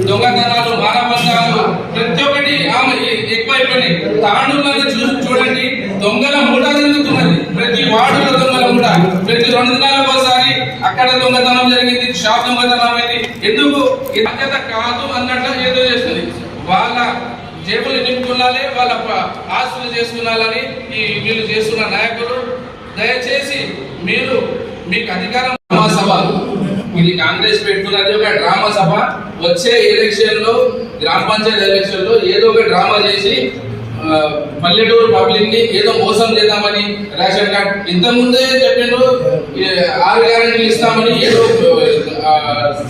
దొంగతనాలు మానవంతాలు ప్రతి ఒక్కటి ఆమె ఎ- ఎక్కువైపోయినాయి. తాండూరులను చూసి చూడండి దొంగల మూట జరుగుతున్నది ప్రతి వార్డులో దొంగల మూట. ప్రతి రెండు దినాలకు ఒకసారి అక్కడ దొంగతనం జరిగింది షాప్ దొంగతనం అయింది. ఎందుకు? బాధ్యత కాదు అన్నట్టు ఏదో చేస్తుంది. వాళ్ళ జేబులు నింపుకున్నాలే వాళ్ళ ఆస్తులు చేసుకున్నాలని ఈ వీళ్ళు చేస్తున్న నాయకులు. దయచేసి మీరు మీకు అధికారం సభ. ఇది కాంగ్రెస్ పెట్టుకున్నది ఒక డ్రామా సభ. వచ్చే ఎలక్షన్లో గ్రామ పంచాయతీ ఎలక్షన్లో ఏదో ఒక డ్రామా చేసి పల్లెటూరు పబ్లిక్ని ఏదో మోసం చేద్దామని రేషన్ కార్డ్ ఇంత ముందే చెప్పిండ్రు ఆరు గ్యారెంటీలు ఇస్తామని ఏదో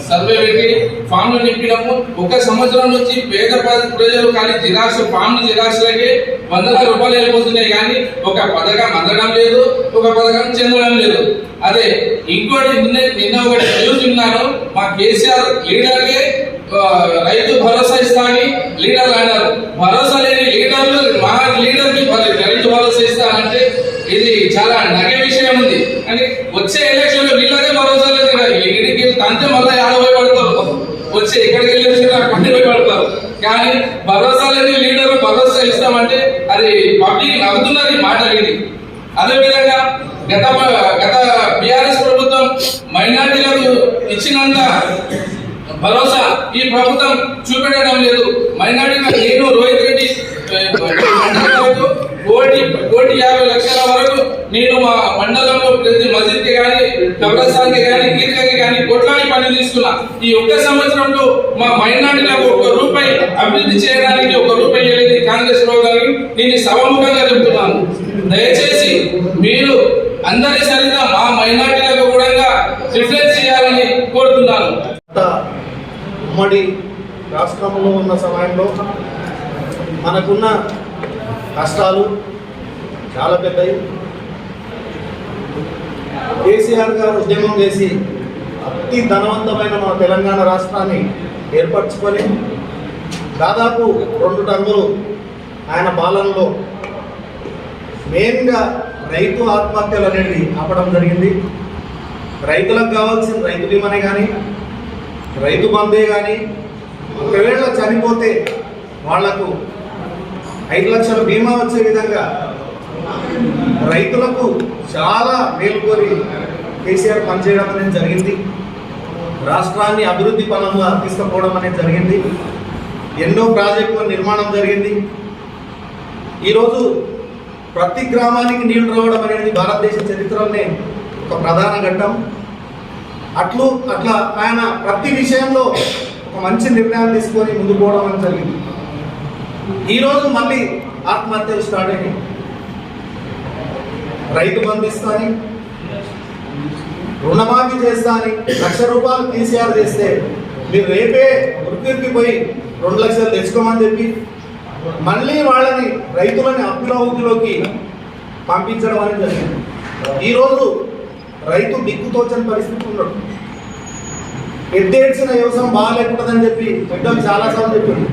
సర్వే పెట్టి ఫామ్ నింపినాము. ఒక సంవత్సరం నుంచి పేద ప్రజలు కానీ జిరాక్స్ ఫామ్ జిరాక్స్లకి వందల రూపాయలు వెళ్ళిపోతున్నాయి కానీ ఒక పథకం అందడం లేదు ఒక పథకం చెందడం లేదు. అదే ఇంకోటి నిన్న నిన్న ఒకటి న్యూస్ విన్నాను మా కేసీఆర్ లీడర్కే రైతు భరోసా ఇస్తా అని లీడర్లు అన్నారు. భరోసా లేని లీడర్లు మా లీడర్ రైతు భరోసా ఇస్తా అంటే ఇది చాలా నగే విషయం ఉంది. అని వచ్చే ఎలక్షన్లో వీళ్ళకే భరోసా లేదు కదా. వీడికి తంతే మళ్ళీ యాభై పడతారు? వచ్చి ఎక్కడికి వెళ్ళి వచ్చినా అక్కడికి పడతారు. కానీ భరోసా లేని లీడర్ భరోసా ఇస్తామంటే అది పబ్లిక్ నవ్వుతున్నది మాట విని. అదే విధంగా గత గత బీఆర్ఎస్ ప్రభుత్వం మైనార్టీలకు ఇచ్చినంత భరోసా ఈ ప్రభుత్వం చూపెట్టడం లేదు. మైనార్టీ నేను రోహిత్ రెడ్డి కోటి కోటి యాభై లక్షల వరకు నేను మా మండలంలో ప్రతి మసీద్కి కానీ కబ్రస్థాన్కి కానీ గీతకి కానీ కొట్లాడి పని తీసుకున్నా. ఈ ఒక్క సంవత్సరంలో మా మైనార్టీలకు ఒక రూపాయి అభివృద్ధి చేయడానికి ఒక రూపాయి ఇవ్వలేదు కాంగ్రెస్ ప్రభుత్వానికి నేను సభముఖంగా చెబుతున్నాను దయచేసి మీరు అందరి సరిగా మా మైనార్టీలకు కూడా రిఫ్లెక్ట్ చేయాలని కోరుతున్నాను. ఉమ్మడి రాష్ట్రంలో ఉన్న సమయంలో మనకున్న కష్టాలు చాలా పెద్దవి. కేసీఆర్ గారు ఉద్యమం చేసి అతి ధనవంతమైన మన తెలంగాణ రాష్ట్రాన్ని ఏర్పరచుకొని దాదాపు రెండు టర్ములు ఆయన పాలనలో మెయిన్గా రైతు ఆత్మహత్యలు అనేది ఆపడం జరిగింది. రైతులకు కావాల్సిన రైతు బీమానే కానీ రైతు బందే కానీ ఒకవేళ చనిపోతే వాళ్ళకు ఐదు లక్షల బీమా వచ్చే విధంగా రైతులకు చాలా మేలుకోరి కేసీఆర్ పనిచేయడం అనేది జరిగింది. రాష్ట్రాన్ని అభివృద్ధి పనంగా తీసుకుపోవడం అనేది జరిగింది. ఎన్నో ప్రాజెక్టుల నిర్మాణం జరిగింది. ఈరోజు ప్రతి గ్రామానికి నీళ్ళు రావడం అనేది భారతదేశ చరిత్రలోనే ఒక ప్రధాన ఘట్టం. అట్లు అట్లా ఆయన ప్రతి విషయంలో ఒక మంచి నిర్ణయం తీసుకొని ముందు పోవడం అని జరిగింది. ఈరోజు మళ్ళీ ఆత్మహత్యలు స్టార్ట్ అయినాయి. రైతు బంధిస్తాని రుణమాఫీ చేస్తా అని లక్ష రూపాయలు కేసీఆర్ చేస్తే మీరు రేపే వృత్తికి పోయి రెండు లక్షలు తెచ్చుకోమని చెప్పి మళ్ళీ వాళ్ళని రైతులని అప్పుల ఊపిలోకి పంపించడం అనేది జరిగింది. ఈరోజు రైతు దిక్కుతోచని పరిస్థితి ఉన్నాడు ఎద్దేడ్చిన వ్యవసాయం బాగాలేకుంటుందని చెప్పి పెద్దలు చాలాసార్లు చెప్పింది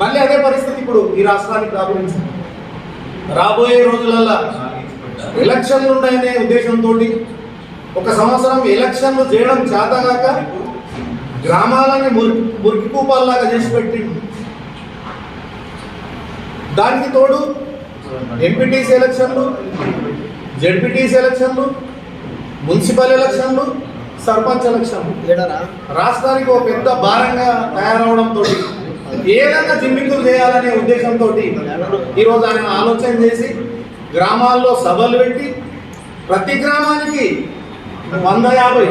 మళ్ళీ అదే పరిస్థితి ఇప్పుడు ఈ రాష్ట్రానికి రాబోయింది రాబోయే రోజులలో ఎలక్షన్లు ఉన్నాయనే ఉద్దేశంతో ఒక సంవత్సరం ఎలక్షన్లు చేయడం చేతగాక గ్రామాలని మురికి మురికి కూపాల్లాగా చేసి పెట్టింది దానికి తోడు ఎంపీటీసీ ఎలక్షన్లు జెడ్పీటీసీ ఎలక్షన్లు మున్సిపల్ ఎలక్షన్లు సర్పంచ్ ఎలక్షన్లు. రాష్ట్రానికి ఒక పెద్ద భారంగా తయారవడంతో ఏదైనా జిమ్మికులు చేయాలనే ఉద్దేశంతో ఈరోజు ఆయన ఆలోచన చేసి గ్రామాల్లో సభలు పెట్టి ప్రతి గ్రామానికి వంద యాభై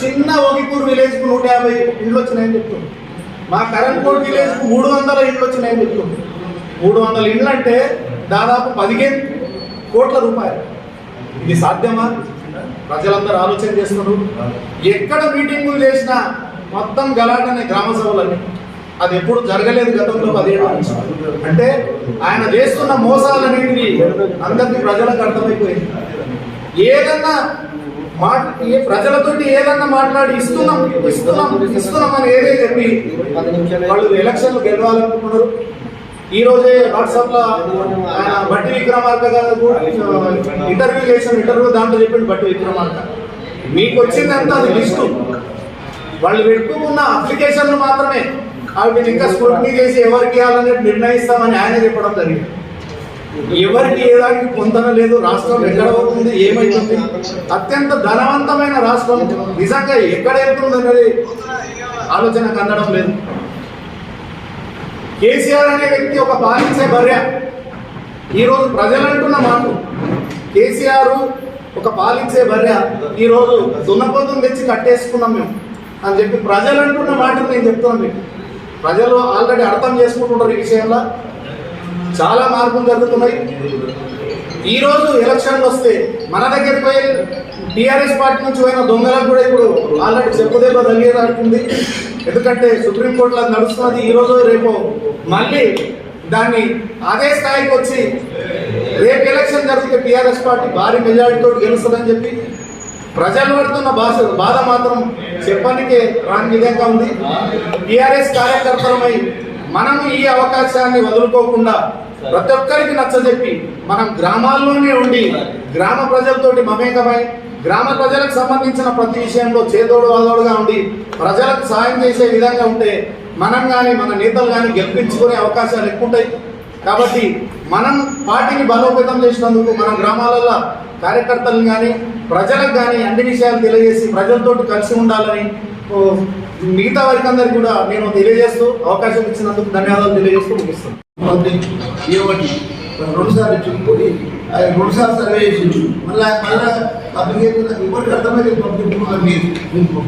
చిన్న ఒగిపూర్ విలేజ్కు నూట యాభై ఇండ్లు వచ్చినాయని చెప్తుంది. మా కరణ్కోట్ విలేజ్కు మూడు వందల ఇండ్లు వచ్చినాయని చెప్తుంది. మూడు వందల ఇండ్లు అంటే దాదాపు పదిహేను కోట్ల రూపాయలు. ఇది సాధ్యమా? ప్రజలందరూ ఆలోచన చేస్తున్నారు. ఎక్కడ మీటింగులు చేసినా మొత్తం గలాటనే గ్రామ సభలని అది ఎప్పుడు జరగలేదు గతంలో పదిహేడు నుంచి. అంటే ఆయన చేస్తున్న మోసాలన్నింటినీ అందరికీ ప్రజలకు అర్థమైపోయింది. ఏదన్నా మాట ఏ ప్రజలతోటి ఏదన్నా మాట్లాడి ఇస్తున్నాం ఇస్తున్నాం ఇస్తున్నాం అని ఏదే చెప్పి వాళ్ళు ఎలక్షన్లు గెలవాలనుకుంటున్నారు ఈ రోజే వాట్సాప్లో ఆయన బట్టి విక్రమార్క గారు ఇంటర్వ్యూ చేసిన ఇంటర్వ్యూ దాంట్లో చెప్పింది బట్టి విక్రమార్క. మీకు వచ్చిందంతా అది లిస్టు. వాళ్ళు పెట్టుకున్న అప్లికేషన్లు మాత్రమే. వాటిని ఇంకా స్క్రూటినీ చేసి ఎవరికి ఇవ్వాలనేది నిర్ణయిస్తామని ఆయన చెప్పడం జరిగింది. ఎవరికి ఏదానికి పొందన లేదు రాష్ట్రం ఎక్కడ అవుతుంది ఏమైతుంది? అత్యంత ధనవంతమైన రాష్ట్రం. నిజంగా ఎక్కడ వెళ్తుంది అనేది ఆలోచన కందడం లేదు. కేసీఆర్ అనే వ్యక్తి ఒక పాలించే భార్య ఈరోజు ప్రజలు అంటున్న మాట కేసీఆర్ ఒక పాలించే బర్రె. ఈరోజు దున్నపోతం తెచ్చి కట్టేసుకున్నాం మేము. అని చెప్పి ప్రజలు అంటున్న మాటలు నేను చెప్తున్నాను మీకు. ప్రజలు ఆల్రెడీ అర్థం చేసుకుంటున్నారు ఈ విషయంలో. చాలా మార్పులు జరుగుతున్నాయి. ఈరోజు ఎలక్షన్లు వస్తే మన దగ్గరికి పోయి టీఆర్ఎస్ పార్టీ నుంచి పోయిన దొంగలకు కూడా ఇప్పుడు ఆల్రెడీ చెప్పుదెబ్బ తగ్గేదాడుతుంది ఎందుకంటే సుప్రీంకోర్టులో నడుస్తున్నది ఈ రోజు రేపు మళ్ళీ దాన్ని అదే స్థాయికి వచ్చి రేపు ఎలక్షన్ జరిగితే టీఆర్ఎస్ పార్టీ భారీ మెజారిటీతో గెలుస్తుందని చెప్పి ప్రజలు పడుతున్న భాష బాధ మాత్రం చెప్పడానికే రాని విధంగా ఉంది. టీఆర్ఎస్ కార్యకర్తలమై మనం ఈ అవకాశాన్ని వదులుకోకుండా ప్రతి ఒక్కరికి నచ్చజెప్పి మనం గ్రామాల్లోనే ఉండి గ్రామ ప్రజలతోటి మమేకమై గ్రామ ప్రజలకు సంబంధించిన ప్రతి విషయంలో చేదోడు వాదోడుగా ఉండి ప్రజలకు సాయం చేసే విధంగా ఉంటే మనం కానీ మన నేతలు కానీ గెలిపించుకునే అవకాశాలు ఎక్కువ ఉంటాయి కాబట్టి మనం పార్టీని బలోపేతం చేసినందుకు మన గ్రామాలలో కార్యకర్తలను కానీ ప్రజలకు కానీ అన్ని విషయాలు తెలియజేసి ప్రజలతోటి కలిసి ఉండాలని మిగతా వారికి అందరికి కూడా నేను తెలియజేస్తూ అవకాశం ఇచ్చినందుకు ధన్యవాదాలు తెలియజేస్తూ ముగిస్తాను రెండుసార్లు ఏమని చెప్పుకొని అది రెండు సార్లు సర్వే చేసిండు మళ్ళీ మళ్ళీ పబ్లిక్ ఏంటంటే ఎవరికి అర్థమైతే పబ్లిక్ మీరు మీరు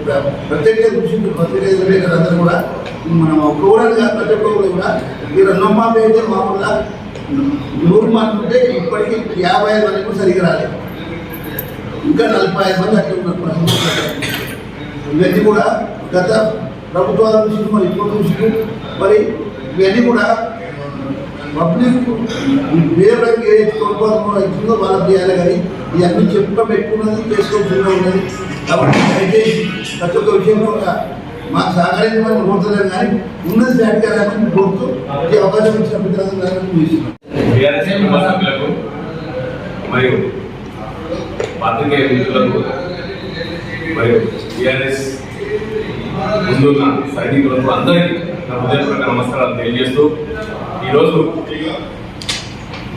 ప్రత్యేక చూసిండు ప్రత్యేక విలేకరులు అందరూ కూడా మనం రూరల్గా ప్రతి ఒక్కరు కూడా మీరు నమ్మకం అయితే మామూలుగా నూరు మంది ఉంటే ఇప్పటికీ యాభై ఐదు వరకు కూడా సరిగ్గా రాలేదు. ఇంకా నలభై ఐదు మంది అట్లా ఉన్నారు. ఇవన్నీ కూడా గత ప్రభుత్వాల నుంచి మరి ఇప్పుడు నుంచి మరి ఇవన్నీ కూడా పబ్లిక్ వేరే ఏ పొరపాటు ఇచ్చిందో వాళ్ళకి చేయాలి కానీ ఇవన్నీ చెప్పుకో పెట్టుకున్నది చేసుకోకుండా ఉన్నది. కాబట్టి దయచేసి ప్రతి ఒక్క విషయంలో ఒక మాకు సహకరించమని కోరుతున్నాం కానీ ఉన్నది జాగ్రత్తగా కోరుతూ ఈ అవకాశం ఇచ్చిన పెద్దలందరూ చూస్తున్నాం మరియు పాత్రికేయ మిత్రులకు మరియు టీఆర్ఎస్ ముందున్న సైనికులకు అందరికీ నా హృదయపూర్వక నమస్కారాలు తెలియజేస్తూ ఈరోజు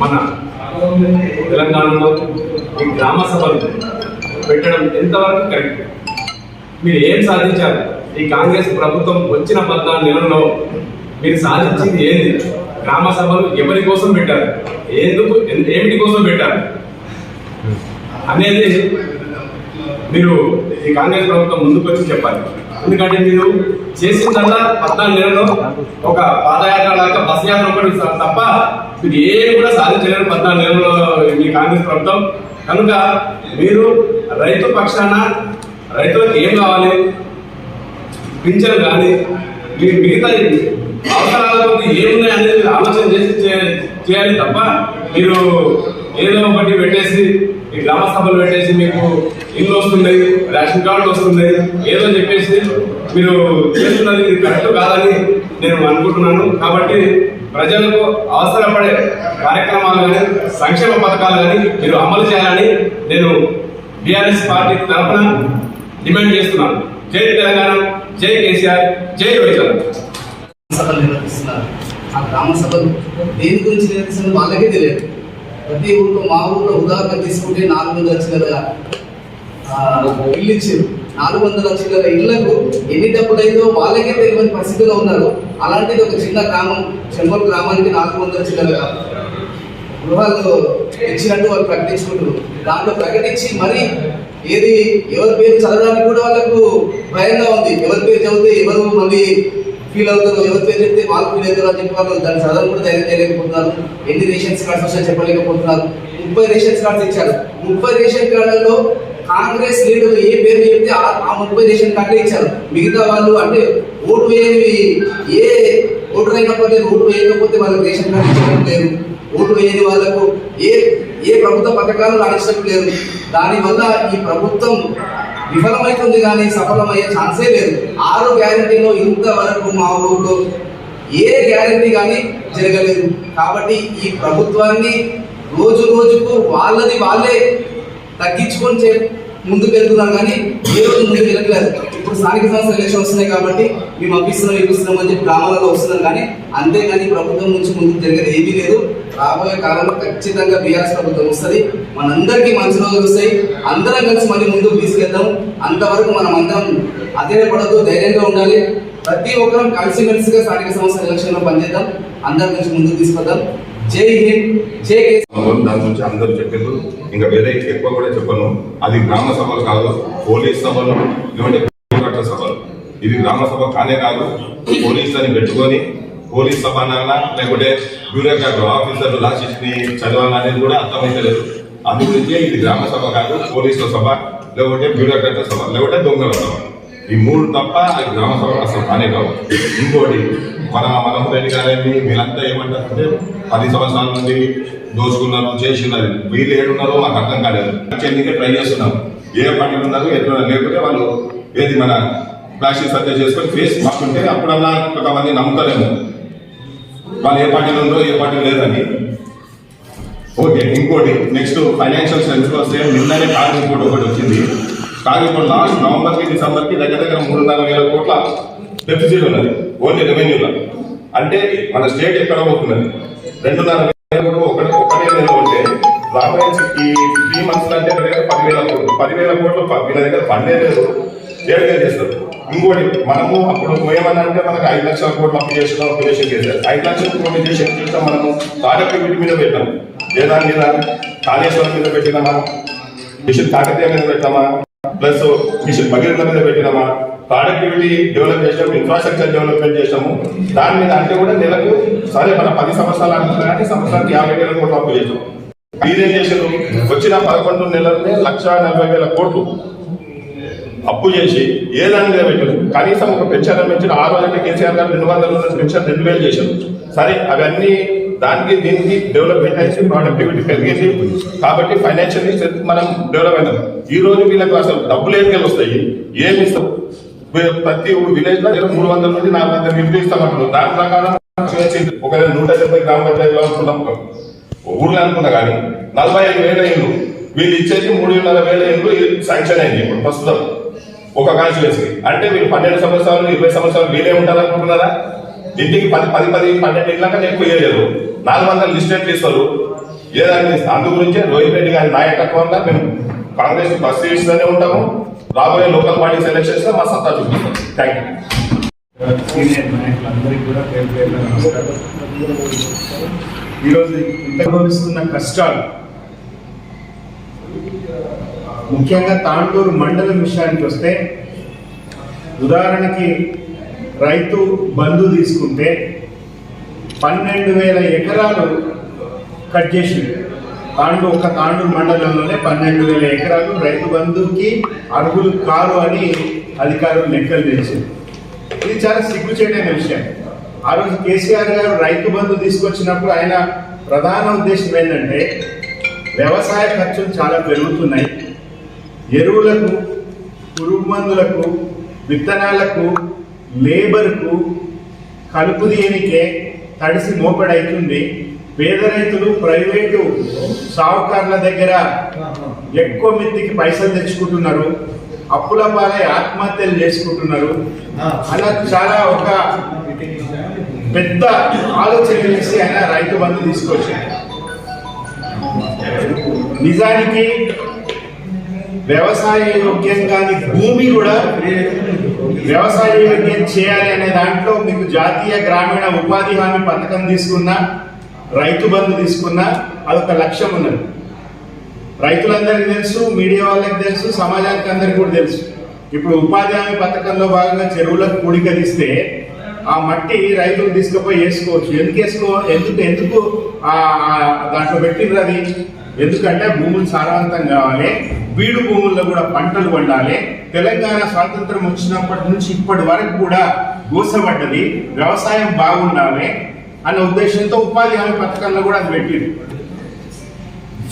మన తెలంగాణలో ఈ గ్రామ సభలు పెట్టడం ఎంతవరకు కరెక్ట్? మీరు ఏం సాధించారు? ఈ కాంగ్రెస్ ప్రభుత్వం వచ్చిన పద్నాలుగు నెలల్లో మీరు సాధించింది ఏంది? గ్రామ సభలు ఎవరి కోసం పెట్టారు? ఎందుకు? ఏమిటి కోసం పెట్టారు? అనేది మీరు ఈ కాంగ్రెస్ ప్రభుత్వం ముందుకు వచ్చి చెప్పాలి. ఎందుకంటే మీరు చేసిందల్లా పద్నాలుగు నెలల్లో ఒక పాదయాత్ర లేక బస్ యాత్ర ఒకటి తప్ప మీరు ఏమి కూడా సాధించలేరు పద్నాలుగు నెలలో మీ కాంగ్రెస్ ప్రభుత్వం. కనుక మీరు రైతు పక్షాన రైతులకు ఏం కావాలి? పింఛన్ కానీ మీ మిగతా అవసరాలు ఏమున్నాయి అనేది ఆలోచన చేసి చేయాలి తప్ప మీరు ఏదో ఒకటి పెట్టేసి ఈ గ్రామ సభలు పెట్టేసి మీకు ఇల్లు వస్తున్నాయి రేషన్ కార్డులు వస్తున్నాయి ఏదో చెప్పేసి మీరు చేస్తున్నది కరెక్ట్ కాదని నేను అనుకుంటున్నాను. కాబట్టి ప్రజలకు అవసరపడే కార్యక్రమాలు కానీ సంక్షేమ పథకాలు కానీ మీరు అమలు చేయాలని నేను బీఆర్ఎస్ పార్టీ తరఫున డిమాండ్ చేస్తున్నాను. జై తెలంగాణ జై కేసీఆర్ జై వైఎస్ఆర్ సభలు నిర్వహిస్తున్నారు. ఆ గ్రామ సభలు దేని గురించి నిర్వహిస్తున్నారు వాళ్ళకే తెలియదు. ప్రతి ఊళ్ళో మా ఊళ్ళో ఉదాహరణ తీసుకుంటే నాలుగు వందల ఇల్లు ఇచ్చారు నాలుగు వందల చిల్లర ఇళ్ళకు ఎన్ని డబ్బులైందో అయిందో వాళ్ళకే తెలియని పరిస్థితిలో ఉన్నారు. అలాంటిది ఒక చిన్న గ్రామం చెంబల్ గ్రామానికి నాలుగు వందల చిల్లర గృహాలు ఇచ్చినట్టు వాళ్ళు ప్రకటించుకుంటారు దాంట్లో ప్రకటించి మరి ఏది ఎవరి పేరు చదవడానికి కూడా వాళ్ళకు భయంగా ఉంది. ఎవరి పేరు చదివితే ఎవరు మళ్ళీ ఫీల్ అవుతారు ఎవరి పేరు చెప్తే వాళ్ళు ఫీల్ అవుతారు అని చెప్పి వాళ్ళు దాన్ని చదవడం కూడా ధైర్యం చేయలేకపోతున్నారు. ఎన్ని రేషన్స్ కార్డ్స్ వచ్చాయో చెప్పలేకపోతున్నారు. ముప్పై రేషన్స్ కార్డ్స్ ఇచ్చారు. ముప్పై రేషన్ కార్డులలో కాంగ్రెస్ లీడర్లు ఏ పేరు చెప్తే ఆ- ముప్పై దేశం కంటే ఇచ్చారు. మిగతా వాళ్ళు అంటే ఓటు వేయనివి ఏ ఓటు అయినప్పటికీ ఓటు వేయకపోతే వాళ్ళకి రేషన్ కార్డు ఇచ్చడం లేదు. ఓటు వేయని వాళ్ళకు ఏ ఏ ప్రభుత్వ పథకాలు రాణించడం లేదు. దానివల్ల ఈ ప్రభుత్వం విఫలమవుతుంది కానీ సఫలమయ్యే ఛాన్సే లేదు. ఆరు గ్యారంటీలో ఇంతవరకు మా ఊళ్ళో ఏ గ్యారంటీ కానీ జరగలేదు. కాబట్టి ఈ ప్రభుత్వాన్ని రోజు రోజుకు వాళ్ళది వాళ్ళే తగ్గించుకొని చే ముందుకు వెళ్తున్నారు కానీ ఏ రోజు ముందుకు వెళ్ళట్లేదు. ఇప్పుడు స్థానిక సంస్థ ఎలక్షన్ వస్తున్నాయి కాబట్టి మేము అప్పిస్తున్నాం ఇప్పిస్తున్నాం అని చెప్పి గ్రామాలలో వస్తున్నాం కానీ అంతేగాని ప్రభుత్వం నుంచి ముందుకు జరిగేది ఏమీ లేదు. రాబోయే కాలంలో ఖచ్చితంగా బీఆర్ఎస్ ప్రభుత్వం వస్తుంది. మనందరికీ మంచి రోజులు వస్తాయి. అందరం కలిసి మళ్ళీ ముందుకు తీసుకెళ్దాం అంతవరకు మనం అందరం అధైర్యపడద్దు ధైర్యంగా ఉండాలి. ప్రతి ఒక్కరం కలిసిమెలిసిగా స్థానిక సంస్థ ఎలక్షన్లో పనిచేద్దాం. అందరి నుంచి ముందుకు తీసుకొద్దాం. జై హింద్ జై దాని గురించి అందరూ చెప్పారు ఇంకా వేరే ఎక్కువ కూడా చెప్పను. అది గ్రామ సభలు కాదు పోలీస్ సభలు లేదంటే సభలు. ఇది గ్రామ సభ కానే కాదు పోలీసులని అని పెట్టుకొని పోలీస్ సభ అనాలా లేకుంటే బ్యూరోక్రాట్ ఆఫీసర్లు రాసిని చదవాలనేది కూడా అర్థమైతలేదు. అందు గురించి ఇది గ్రామ సభ కాదు పోలీసుల సభ లేకుంటే బ్యూరోక్రాట్ సభ లేకుంటే దొంగల సభ. ఈ మూడు తప్ప అది గ్రామ సభ అసలు కానే కావు. ఇంకోటి మన రెడ్డి గారిని వీళ్ళంతా ఏమంటారంటే పది సంవత్సరాల నుండి దోచుకున్నారు చేసినారు వీళ్ళు ఏడున్నారో మాకు అర్థం కాలేదు. ఎన్నికే ట్రై చేస్తున్నాం ఏ పార్టీలు ఉన్నారు ఎట్లా లేకపోతే వాళ్ళు ఏది మన ప్లాస్టిక్ సర్జరీ చేసుకొని ఫేస్ మాకుంటే అప్పుడన్నా కొంతమంది నమ్ముతలేము. వాళ్ళు ఏ పార్టీలో ఉందో ఏ పార్టీ లేదని. ఓకే ఇంకోటి నెక్స్ట్ ఫైనాన్షియల్ సెన్స్ వస్తే నిన్ననే కార్ రిపోర్ట్ ఒకటి వచ్చింది. కార్ రిపోర్ట్ లాస్ట్ నవంబర్కి డిసెంబర్కి దగ్గర దగ్గర మూడున్నర వేల కోట్ల డెఫిసిట్ ఉన్నది. ఓన్లీ రెవెన్యూలో. అంటే మన స్టేట్ ఎక్కడ పోతున్నది రెండున్నర వేల కోట్లు ఒకటి ఒకటే నెల ఉంటే రాబోయే ఈ త్రీ మంత్స్ అంటే దగ్గర? పదివేల కోట్లు. పదివేల కోట్లు వీళ్ళ దగ్గర పండే లేదు. ఏడుగా చేస్తారు. ఇంకోటి మనము అప్పుడు ఏమన్నా అంటే మనకు ఐదు లక్షల కోట్లు అప్పు చేసినాం అప్పు చేశారు. ఐదు లక్షల కోట్లు చేసి ఏం చేస్తాం మనము తాడపి మీద పెట్టాం. ఏ దాని మీద? కాళేశ్వరం మీద పెట్టినామా? మిషన్ కాకతీయ మీద పెట్టామా? ప్లస్ మిషన్ భగీరథ మీద పెట్టినామా? ప్రొడక్టివిటీ డెవలప్ చేసాము ఇన్ఫ్రాస్ట్రక్చర్ డెవలప్మెంట్ చేసాము. దాని మీద అంటే కూడా నెలకు సరే మన పది సంవత్సరాలు అనుకున్నా కానీ సంవత్సరానికి యాభై వేల కోట్లు అప్పు చేసాం. మీరేం చేశారు? వచ్చిన పదకొండు నెలలనే లక్ష నలభై వేల కోట్లు అప్పు చేసి ఏ దాని మీద పెట్టారు? కనీసం ఒక పెన్షన్ పెంచిన ఆ రోజు కేసీఆర్ గారు రెండు వందల ఉన్న పెన్షన్ రెండు వేలు చేశారు. సరే అవన్నీ దానికి దీనికి డెవలప్మెంట్ అయింది ప్రొడక్టివిటీ పెరిగింది కాబట్టి ఫైనాన్షియల్లీ మనం డెవలప్ అయినాం. ఈ రోజు వీళ్ళకి అసలు డబ్బులు ఏం వస్తాయి ఏమి ఇస్తాం? ప్రతి విలేజ్లో మూడు వందల నుండి నాలుగు వందల ఇంటి ఇస్తామంటున్నారు దాని ప్రకారం ఒకవేళ నూట డెబ్బై గ్రామ పంచాయతీలో అనుకున్నాం ఊర్లో అనుకున్నా కానీ నలభై ఐదు వేల ఇల్లు వీళ్ళు ఇచ్చేది మూడున్నర వేల ఇల్లు శాంక్షన్ అయింది ఇప్పుడు ప్రస్తుతం. ఒక కాన్స్టిట్యూన్సీ అంటే వీళ్ళు పన్నెండు సంవత్సరాలు ఇరవై సంవత్సరాలు వీలే ఉండాలనుకుంటున్నారా? ఇంటికి పది పది పది పన్నెండు ఇళ్ళక నేను ఎక్కువ వేయలేదు నాలుగు వందల లిస్ట్ ఎట్లా ఇస్తారు. ఏదాన్ని అందు గురించే రోహిత్ రెడ్డి గారి నాయకత్వంగా మేము కాంగ్రెస్ ఫస్ట్ ఇస్తూనే ఉంటాము. రాబోయే లోకల్ బాడీస్ ఎలక్షన్స్లో మా సత్తా చూపిస్తాం. థ్యాంక్ యూ సీనియర్ నాయకులందరికీ కూడా పేరు పేరున నమస్కారం ఈరోజు అనుభవిస్తున్న కష్టాలు. ముఖ్యంగా తాండూరు మండలం విషయానికి వస్తే ఉదాహరణకి రైతు బంధు తీసుకుంటే పన్నెండు వేల ఎకరాలు కట్ చేసింది తాండు ఒక తాండూరు మండలంలోనే పన్నెండు వేల ఎకరాలు. రైతు బంధుకి అర్హులు కారు అని అధికారులు లెక్కలు తెలిసింది ఇది చాలా సిగ్గుచేటైన విషయం. ఆ రోజు కేసీఆర్ గారు రైతు బంధు తీసుకొచ్చినప్పుడు ఆయన ప్రధాన ఉద్దేశం ఏంటంటే వ్యవసాయ ఖర్చులు చాలా పెరుగుతున్నాయి. ఎరువులకు పురుగు మందులకు విత్తనాలకు లేబర్కు కలుపు దేనికే తడిసి మోపెడైతుంది. పేద రైతులు ప్రైవేటు సావుకారుల దగ్గర ఎక్కువ మిత్తికి పైసలు తెచ్చుకుంటున్నారు అప్పుల పాలై ఆత్మహత్యలు చేసుకుంటున్నారు. అలా చాలా ఒక పెద్ద ఆలోచన చేసి ఆయన రైతు బంధు తీసుకొచ్చారు నిజానికి వ్యవసాయ యోగ్యంగాని భూమి కూడా వ్యవసాయ యోగ్యం చేయాలి అనే దాంట్లో మీకు జాతీయ గ్రామీణ ఉపాధి హామీ పథకం తీసుకున్నా రైతు బంధు తీసుకున్నా అదొక లక్ష్యం ఉన్నది. రైతులందరికీ తెలుసు మీడియా వాళ్ళకి తెలుసు సమాజానికి అందరికీ కూడా తెలుసు. ఇప్పుడు ఉపాధి హామీ పథకంలో భాగంగా చెరువులకు కూడిక తీస్తే ఆ మట్టి రైతులు తీసుకుపోయి వేసుకోవచ్చు. ఎందుకు వేసుకో ఎందుకు ఎందుకు దాంట్లో పెట్టిండ్రు అది? ఎందుకంటే భూములు సారవంతం కావాలి బీడు భూముల్లో కూడా పంటలు పండాలి. తెలంగాణ స్వాతంత్రం వచ్చినప్పటి నుంచి ఇప్పటి వరకు కూడా గోసబడ్డది వ్యవసాయం బాగుండాలి అన్న ఉద్దేశంతో ఉపాధి హామీ పథకంలో కూడా అది పెట్టింది.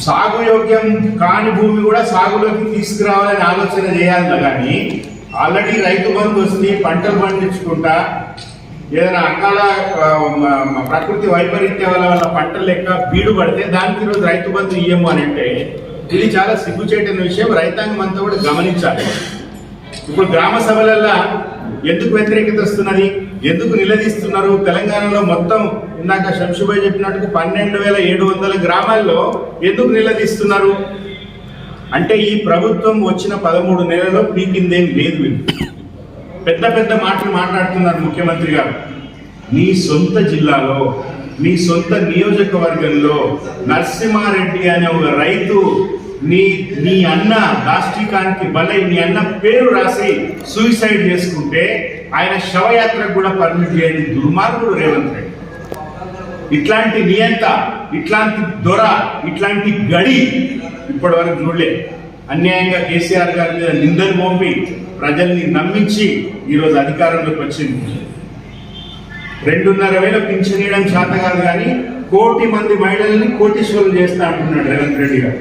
సాగు యోగ్యం కాని భూమి కూడా సాగులోకి తీసుకురావాలని ఆలోచన చేయాలి కానీ ఆల్రెడీ రైతు బంధు వస్తే పంటలు పండించుకుంటా ఏదైనా అకాల ప్రకృతి వైపరీత్యాల వల్ల పంటలు లెక్క బీడు పడితే దానికి ఈరోజు రైతు బంధు ఇయ్యము అని అంటే ఇది చాలా సిగ్గుచేటైన విషయం. రైతాంగం అంతా కూడా గమనించాలి. ఇప్పుడు గ్రామ సభలల్లో ఎందుకు వ్యతిరేకత వస్తున్నది? ఎందుకు నిలదీస్తున్నారు? తెలంగాణలో మొత్తం ఇందాక శంషుభాయ్ చెప్పినట్టు పన్నెండు వేల ఏడు వందల గ్రామాల్లో ఎందుకు నిలదీస్తున్నారు? అంటే ఈ ప్రభుత్వం వచ్చిన పదమూడు నెలల్లో పీకిందేం లేదు వీళ్ళు. పెద్ద పెద్ద మాటలు మాట్లాడుతున్నారు ముఖ్యమంత్రి గారు. నీ సొంత జిల్లాలో నీ సొంత నియోజకవర్గంలో నరసింహారెడ్డి అనే ఒక రైతు నీ నీ అన్న దాష్టికానికి బలై నీ అన్న పేరు రాసి సూసైడ్ చేసుకుంటే ఆయన శవయాత్రకు కూడా పర్మిట్ చేయని దుర్మార్గుడు రేవంత్ రెడ్డి. ఇట్లాంటి నియంత ఇట్లాంటి దొర ఇట్లాంటి గడి ఇప్పటి వరకు చూడలే. అన్యాయంగా కేసీఆర్ గారి మీద నిందలు మోపి ప్రజల్ని నమ్మించి ఈరోజు అధికారంలోకి వచ్చింది. రెండున్నర వేల పింఛన్ ఇవ్వడం చేత కాదు కానీ కోటి మంది మహిళల్ని కోటీశ్వరులు చేస్తా అంటున్నాడు రేవంత్ రెడ్డి గారు.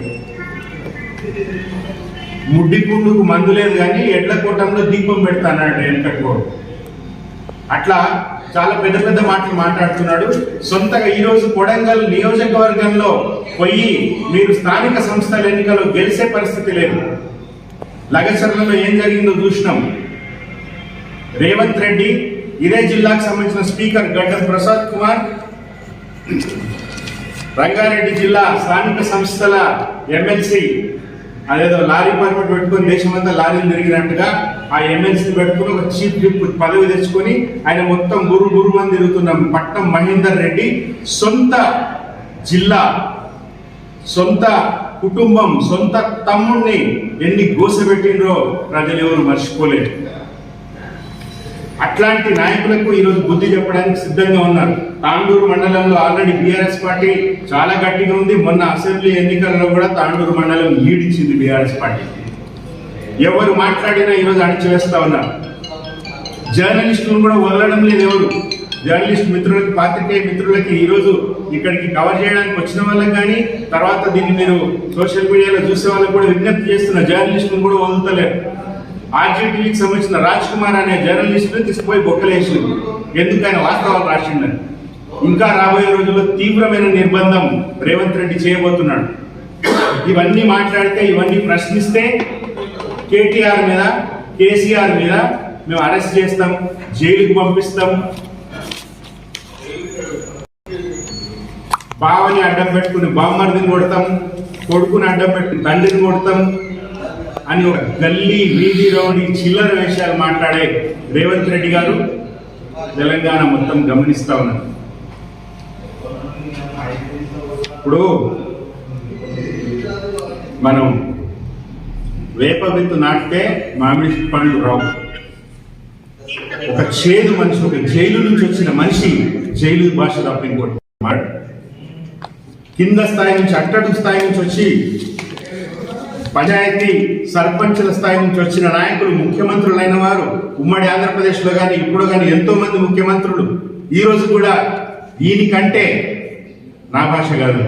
ముడ్డి పుండుకు మందు లేదు కానీ ఎడ్ల కూటంలో దీపం పెడతానంట వెనకకు అట్లా చాలా పెద్ద పెద్ద మాటలు మాట్లాడుతున్నాడు. సొంతగా ఈరోజు కొడంగల్ నియోజకవర్గంలో పోయి మీరు స్థానిక సంస్థల ఎన్నికలు గెలిచే పరిస్థితి లేదు. లగచర్లలో ఏం జరిగిందో చూసినాం. రేవంత్ రెడ్డి ఇదే జిల్లాకు సంబంధించిన స్పీకర్ గడ్డం ప్రసాద్ కుమార్ రంగారెడ్డి జిల్లా స్థానిక సంస్థల ఎమ్మెల్సీ అదేదో లారీ పర్మిట్ పెట్టుకొని దేశమంతా లారీలు తిరిగినట్టుగా ఆ ఎమ్మెల్సీని పెట్టుకుని ఒక చీఫ్ విప్ పదవి తెచ్చుకొని ఆయన మొత్తం గురు గురు మంది తిరుగుతున్న పట్నం మహేందర్ రెడ్డి సొంత జిల్లా సొంత కుటుంబం సొంత తమ్ముణ్ణి ఎన్ని గోసపెట్టిండ్రో ప్రజలు ఎవరు మర్చిపోలేరు. అట్లాంటి నాయకులకు ఈరోజు బుద్ధి చెప్పడానికి సిద్ధంగా ఉన్నారు. తాండూరు మండలంలో ఆల్రెడీ బీఆర్ఎస్ పార్టీ చాలా గట్టిగా ఉంది. మొన్న అసెంబ్లీ ఎన్నికల్లో కూడా తాండూరు మండలం ఈడిచింది బీఆర్ఎస్ పార్టీ. ఎవరు మాట్లాడినా ఈరోజు అణిచివేస్తా ఉన్నారు. జర్నలిస్టులను కూడా వదలడం లేదు ఎవరు. జర్నలిస్ట్ మిత్రులకి పాత్రికేయ మిత్రులకి ఈరోజు ఇక్కడికి కవర్ చేయడానికి వచ్చిన వాళ్ళకి కానీ తర్వాత దీన్ని మీరు సోషల్ మీడియాలో చూసే వాళ్ళకి కూడా విజ్ఞప్తి చేస్తున్న జర్నలిస్టులు కూడా వదులుతలేరు. ఆర్జీటీవీకి సంబంధించిన రాజ్ కుమార్ అనే జర్నలిస్ట్ తీసుకుపోయి బొక్కలేసిండు ఎందుకు ఆయన వాస్తవాలు రాసిండని. ఇంకా రాబోయే రోజుల్లో తీవ్రమైన నిర్బంధం రేవంత్ రెడ్డి చేయబోతున్నాడు. ఇవన్నీ మాట్లాడితే ఇవన్నీ ప్రశ్నిస్తే కేటీఆర్ మీద కేసీఆర్ మీద మేము అరెస్ట్ చేస్తాం జైలుకు పంపిస్తాం. బావని అడ్డం పెట్టుకుని బామ్మర్దిని కొడతాం కొడుకుని అడ్డం పెట్టుకుని తండ్రిని కొడతాం. అని ఒక గల్లీ వీధి రౌడీ చిల్లర వేషాలు మాట్లాడే రేవంత్ రెడ్డి గారు తెలంగాణ మొత్తం గమనిస్తా ఉన్నారు. ఇప్పుడు మనం వేప విత్తు నాటితే మామిడి పండ్లు రావు. ఒక చేదు మనిషి ఒక జైలు నుంచి వచ్చిన మనిషి జైలు భాష తప్ప ఇంకోటి కింద స్థాయి నుంచి అట్టడు స్థాయి నుంచి వచ్చి పంచాయతీ సర్పంచుల స్థాయి నుంచి వచ్చిన నాయకులు ముఖ్యమంత్రులైన వారు ఉమ్మడి ఆంధ్రప్రదేశ్లో కానీ ఇప్పుడు కానీ ఎంతో మంది ముఖ్యమంత్రులు. ఈరోజు కూడా దీనికంటే నా భాష కాదు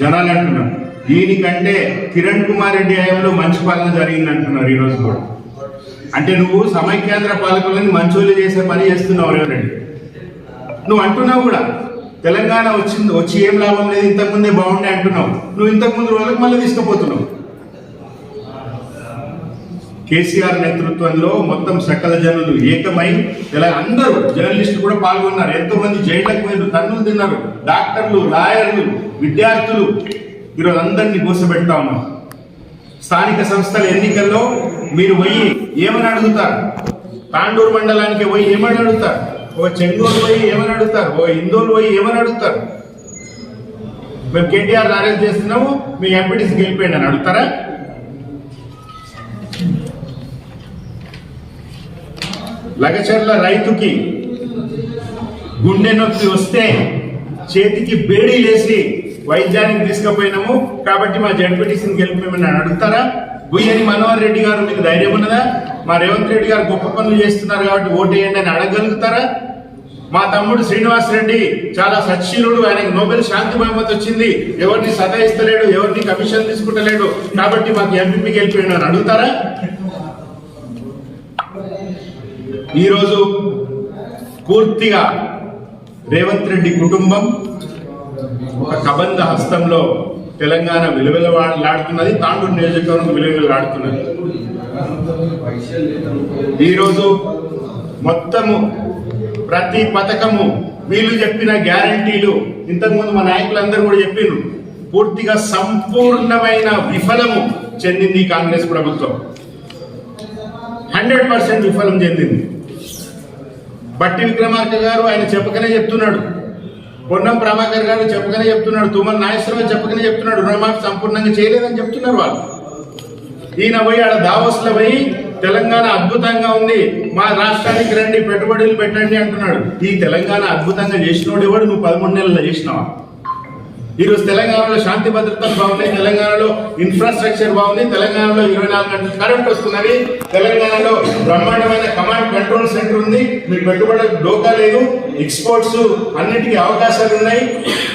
జనాలు అంటున్నారు. దీనికంటే కిరణ్ కుమార్ రెడ్డి హయాంలో మంచి పాలన జరిగింది అంటున్నారు ఈరోజు కూడా. అంటే నువ్వు సమైక్యాంధ్ర పాలకులని మంచోళ్ళు చేసే పని చేస్తున్నావు రేవంత్ నువ్వు అంటున్నావు కూడా తెలంగాణ వచ్చింది వచ్చి ఏం లాభం లేదు ఇంతకుముందే బాగుండే అంటున్నావు. నువ్వు ఇంతకుముందు రోజులకు మళ్ళీ తీసుకుపోతున్నావు. కేసీఆర్ నేతృత్వంలో మొత్తం సకల జనులు ఏకమై ఇలా అందరూ జర్నలిస్టులు కూడా పాల్గొన్నారు. ఎంతో మంది జైళ్ళకు పోయినారు తన్నులు తిన్నారు. డాక్టర్లు లాయర్లు విద్యార్థులు ఈరోజు అందరినీ కూసబెడతా ఉన్నాం. స్థానిక సంస్థల ఎన్నికల్లో మీరు పోయి ఏమని అడుగుతారు? తాండూరు మండలానికి పోయి ఏమని అడుగుతారు? ఓ చెంగూరు పోయి ఏమని అడుగుతారు? ఓ ఇందోరు పోయి ఏమని అడుగుతారు? మేము కేటీఆర్ అరెస్ట్ చేస్తున్నాము మీ ఎంపీటీసీ గెలిపోయింది అని అడుగుతారా? లగచర్ల రైతుకి గుండె నొప్పి వస్తే చేతికి బేడీ లేసి వైద్యానికి తీసుకుపోయినాము. కాబట్టి మా జడ్పీటీసీని గెలిపేమని అడుగుతారా? బుయ్యని మనోహర్ రెడ్డి గారు మీకు ధైర్యం ఉన్నదా? మా రేవంత్ రెడ్డి గారు గొప్ప పనులు చేస్తున్నారు కాబట్టి ఓటేయండి అని అడగగలుగుతారా? మా తమ్ముడు శ్రీనివాస్ రెడ్డి చాలా సచ్చీలుడు ఆయనకు నోబెల్ శాంతి బహుమతి వచ్చింది. ఎవరిని సతాయిస్తలేడు ఎవరిని కమిషన్ తీసుకుంటలేడు. కాబట్టి మాకు ఎంపీ గెలిపోయాడు అని అడుగుతారా? ఈరోజు పూర్తిగా రేవంత్ రెడ్డి కుటుంబం ఒక కబంధ హస్తంలో తెలంగాణ విలువలాడుతున్నది తాండూరు నియోజకవర్గం విలువలాడుతున్నది ఈరోజు మొత్తము ప్రతి పథకము వీళ్ళు చెప్పిన గ్యారంటీలు ఇంతకుముందు మా నాయకులందరూ కూడా చెప్పిండ్రు పూర్తిగా సంపూర్ణమైన విఫలము చెందింది కాంగ్రెస్ ప్రభుత్వం. హండ్రెడ్ పర్సెంట్ విఫలం చెందింది. బట్టి విక్రమార్క గారు ఆయన చెప్పకనే చెప్తున్నాడు. పొన్నం ప్రభాకర్ గారు చెప్పకనే చెప్తున్నాడు. తుమ్మల నాగేశ్వరరావు చెప్పకనే చెప్తున్నాడు. రుణమాఫీ సంపూర్ణంగా చేయలేదని చెప్తున్నారు వాళ్ళు. ఈయన పోయి ఆడ దావోస్లో పోయి తెలంగాణ అద్భుతంగా ఉంది. మా రాష్ట్రానికి రండి పెట్టుబడులు పెట్టండి అంటున్నాడు. ఈ తెలంగాణ అద్భుతంగా చేసినోడు ఎవడు? నువ్వు పదమూడు నెలల్లో చేసినావా? ఈరోజు తెలంగాణలో శాంతి భద్రతలు బాగున్నాయి తెలంగాణలో ఇన్ఫ్రాస్ట్రక్చర్ బాగుంది తెలంగాణలో ఇరవై నాలుగు గంటలు కరెంట్ వస్తున్నది తెలంగాణలో బ్రహ్మాండమైన కమాండ్ కంట్రోల్ సెంటర్ ఉంది మీరు పెట్టుబడులకు డోకా లేదు ఎక్స్పోర్ట్స్ అన్నిటికీ అవకాశాలు ఉన్నాయి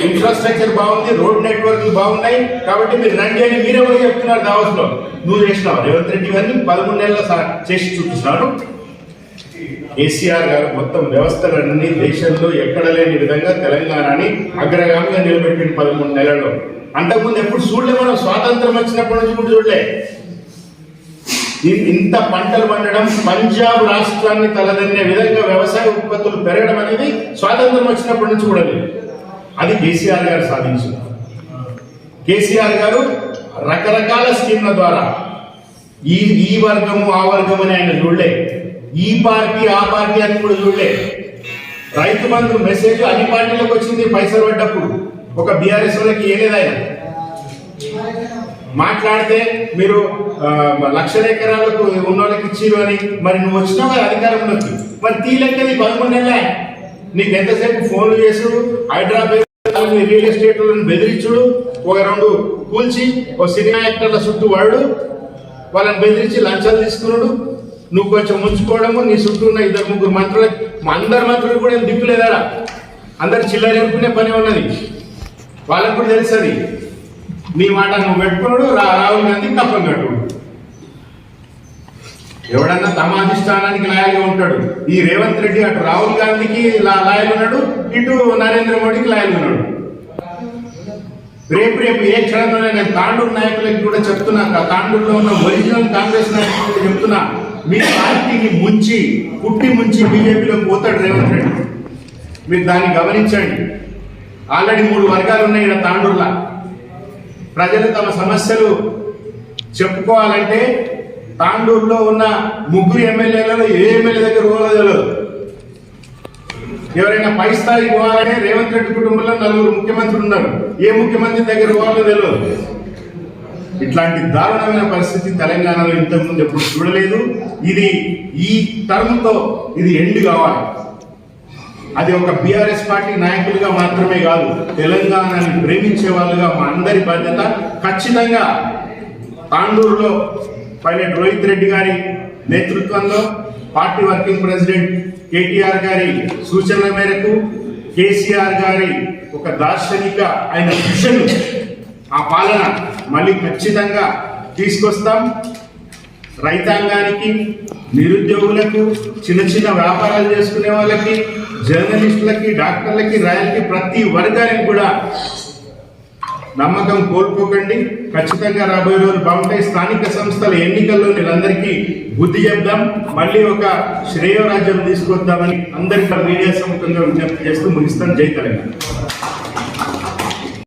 ఇన్ఫ్రాస్ట్రక్చర్ బాగుంది రోడ్ నెట్వర్క్ బాగున్నాయి కాబట్టి మీరు రండి అని మీరే కూడా చెప్తున్నారు దావస్లో. నువ్వు చేసినావు? రేవంత్ రెడ్డి గారిని పదమూడు నెలల చేసి చూపిస్తున్నాడు. కేసీఆర్ గారు మొత్తం వ్యవస్థలన్నీ దేశంలో ఎక్కడ లేని విధంగా తెలంగాణని అగ్రగామిగా నిలబెట్టింది పదమూడు నెలల్లో. అంతకుముందు ఎప్పుడు చూడలే మనం స్వాతంత్రం వచ్చినప్పటి నుంచి కూడా చూడలే. ఇంత పంటలు పండడం పంజాబ్ రాష్ట్రాన్ని తలదన్నే విధంగా వ్యవసాయ ఉత్పత్తులు పెరగడం అనేది స్వాతంత్రం వచ్చినప్పటి నుంచి కూడా లేదు. అది కేసీఆర్ గారు సాధించింది. కేసీఆర్ గారు రకరకాల స్కీమ్ల ద్వారా ఈ ఈ వర్గము ఆ వర్గము అని ఆయన చూడలే. ఈ పార్టీ ఆ పార్టీ అని కూడా చూడలే. రైతు బంధు మెసేజ్ అన్ని పార్టీలకు వచ్చింది పైసలు పడ్డప్పుడు. ఒక బీఆర్ఎస్ వాళ్ళకి ఏలేదు ఆయన. మాట్లాడితే మీరు లక్షల ఎకరాలకు ఉన్న వాళ్ళకి ఇచ్చిరు అని. మరి నువ్వు వచ్చినావు కదా అధికారంలోకి మరి తీలెక్కది పదకొండు నెలలే నీకు ఎంతసేపు ఫోన్లు చేసుడు హైదరాబాద్ రియల్ ఎస్టేట్ బెదిరించుడు. ఒక రెండు కూల్చి ఒక సినిమా యాక్టర్ల చుట్టూ వాడు. వాళ్ళని బెదిరించి లంచాలు తీసుకున్నాడు నువ్వు కొంచెం ముంచుకోవడము నీ చుట్టూ ఉన్న ఇద్దరు ముగ్గురు మంత్రులు అందరు మంత్రులు కూడా ఏం దిక్కు అందరు చిల్లర చెప్పుకునే పని ఉన్నది. వాళ్ళకు కూడా తెలుస్తుంది. నీ మాట నువ్వు పెట్టుకున్నాడు రాహుల్ గాంధీ తప్పని కట్టుడు. ఎవడన్నా తమ అధిష్టానానికి లాయల్గా ఉంటాడు. ఈ రేవంత్ రెడ్డి అటు రాహుల్ గాంధీకి లాయల్ ఉన్నాడు ఇటు నరేంద్ర మోడీకి లాయల్ ఉన్నాడు. రేపు రేపు ఏ క్షణంలోనే నేను తాండూరు నాయకులకి కూడా చెప్తున్నా తాండూరులో ఉన్న ఒరిజినల్ కాంగ్రెస్ నాయకులకు కూడా చెప్తున్నా. మీ పార్టీని ముంచి పుట్టి ముంచి బీజేపీలో పోతాడు రేవంత్ రెడ్డి. మీరు దాన్ని గమనించండి. ఆల్రెడీ మూడు వర్గాలు ఉన్నాయి ఇక్కడ తాండూరులా. ప్రజలు తమ సమస్యలు చెప్పుకోవాలంటే తాండూరులో ఉన్న ముగ్గురు ఎమ్మెల్యేలలో ఏ ఎమ్మెల్యే దగ్గర పోవాలో ఎవరైనా పై స్థాయికి పోవాలంటే రేవంత్ రెడ్డి కుటుంబంలో నలుగురు ముఖ్యమంత్రులు ఉన్నారు. ఏ ముఖ్యమంత్రి దగ్గర పోవాలో తెలియదు ఇట్లాంటి దారుణమైన పరిస్థితి తెలంగాణలో ఇంతకుముందు ఎప్పుడు చూడలేదు. ఇది ఈ టర్మ్తో ఇది ఎండ్ కావాలి. అది ఒక బీఆర్ఎస్ పార్టీ నాయకులుగా మాత్రమే కాదు తెలంగాణని ప్రేమించే వాళ్ళుగా మా అందరి బాధ్యత. ఖచ్చితంగా తాండూరులో పైలట్ రోహిత్ రెడ్డి గారి నేతృత్వంలో పార్టీ వర్కింగ్ ప్రెసిడెంట్ కేటీఆర్ గారి సూచనల మేరకు కేసీఆర్ గారి ఒక దార్శనిక ఆయన విషయం ఆ పాలన మళ్ళీ ఖచ్చితంగా తీసుకొస్తాం. రైతాంగానికి నిరుద్యోగులకు చిన్న చిన్న వ్యాపారాలు చేసుకునే వాళ్ళకి జర్నలిస్టులకి డాక్టర్లకి రాయలకి ప్రతి వర్గానికి కూడా నమ్మకం కోల్పోకండి. ఖచ్చితంగా రాబోయే రోజులు బాగుంటాయి. స్థానిక సంస్థల ఎన్నికల్లో వీళ్ళందరికీ బుద్ధి చెప్దాం. మళ్ళీ ఒక శ్రేయోరాజ్యం తీసుకొద్దామని అందరికీ మీడియా సముఖంగా విజ్ఞప్తి చేస్తూ ముగిస్తాం జై తెలంగాణ.